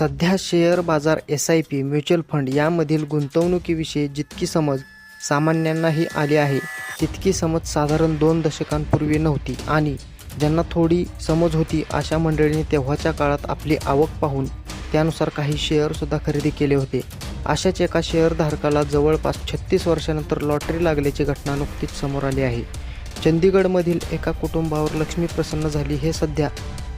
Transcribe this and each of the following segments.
सध्या शेअर बाजार S I P mutual fund यामधील गुंतवणुकीविषयी जितकी समज सामान्यांनाही आली आहे तितकी समज साधारण दोन दशकांपूर्वी नव्हती. आणि ज्यांना थोडी समज होती अशा मंडळींनी तेव्हाच्या काळात आपली आवक पाहून त्यानुसार काही शेअरसुद्धा खरेदी केले होते. अशाच एका शेअरधारकाला जवळपास छत्तीस वर्षानंतर लॉटरी लागल्याची घटना नुकतीच समोर आली आहे. चंदीगडमधील एका कुटुंबावर लक्ष्मी प्रसन्न झाली हे सध्या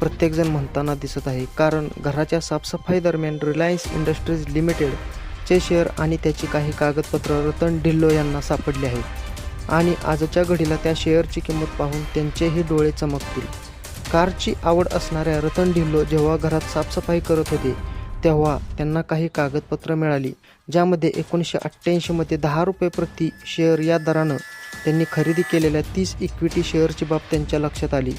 प्रत्येकजण म्हणताना दिसत आहे. कारण घराच्या साफसफाई दरम्यान रिलायन्स इंडस्ट्रीज लिमिटेडचे शेअर आणि त्याची काही कागदपत्र रतन ढिल्लो यांना सापडले आहेत. आणि आजच्या घडीला त्या शेअरची किंमत पाहून त्यांचेही डोळे चमकतील. कारची आवड असणाऱ्या रतन ढिल्लो जेव्हा घरात साफसफाई करत होते तेव्हा त्यांना काही कागदपत्र मिळाली ज्यामध्ये एकोणीसशे अठ्ठ्याऐंशीमध्ये दहा रुपये प्रति शेअर या दरानं त्यांनी खरेदी केलेल्या तीस इक्विटी शेअरची बाब त्यांच्या लक्षात आली.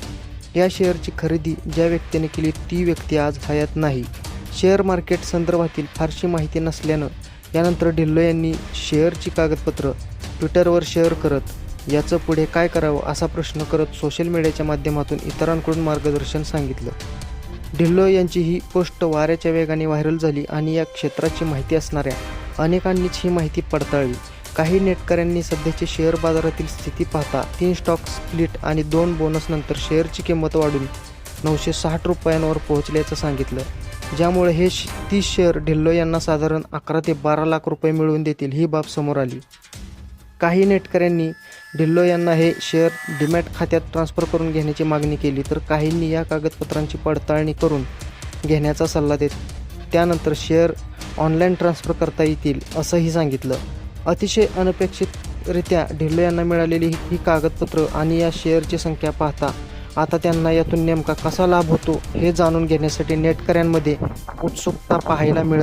या शेअरची खरेदी ज्या व्यक्तीने केली ती व्यक्ती आज हयात नाही. शेअर मार्केट संदर्भातील फारशी माहिती नसल्यानं यानंतर ढिल्लो यांनी शेअरची कागदपत्र ट्विटरवर शेअर करत याचं पुढे काय करावं असा प्रश्न करत सोशल मीडियाच्या माध्यमातून इतरांकडून मार्गदर्शन सांगितलं. ढिल्लो यांची ही पोस्ट वाऱ्याच्या वेगाने व्हायरल झाली आणि या क्षेत्राची माहिती असणाऱ्या अनेकांनीच ही माहिती पडताळली. काही नेटकऱ्यांनी सध्याची शेअर बाजारातील स्थिती पाहता तीन स्टॉक स्प्लिट आणि दोन बोनसनंतर शेअरची किंमत वाढून नऊशे साठ रुपयांवर पोहोचल्याचं सांगितलं. ज्यामुळे हे श तीस शेअर ढिल्लो यांना साधारण अकरा ते बारा लाख रुपये मिळवून देतील ही बाब समोर आली. काही नेटकऱ्यांनी ढिल्लो यांना हे शेअर डीमॅट खात्यात ट्रान्स्फर करून घेण्याची मागणी केली तर काहींनी या कागदपत्रांची पडताळणी करून घेण्याचा सल्ला देत त्यानंतर शेअर ऑनलाईन ट्रान्स्फर करता येतील असंही सांगितलं. अतिशय अनपेक्षितरित्या ढिल्लो यांना मिळालेली ही कागदपत्र आणि या शेअरची संख्या पाहता आता त्यांना यातून नेमका कसा लाभ होतो हे जाणून घेण्यासाठी नेटकऱ्यांमध्ये उत्सुकता पाहायला मिळत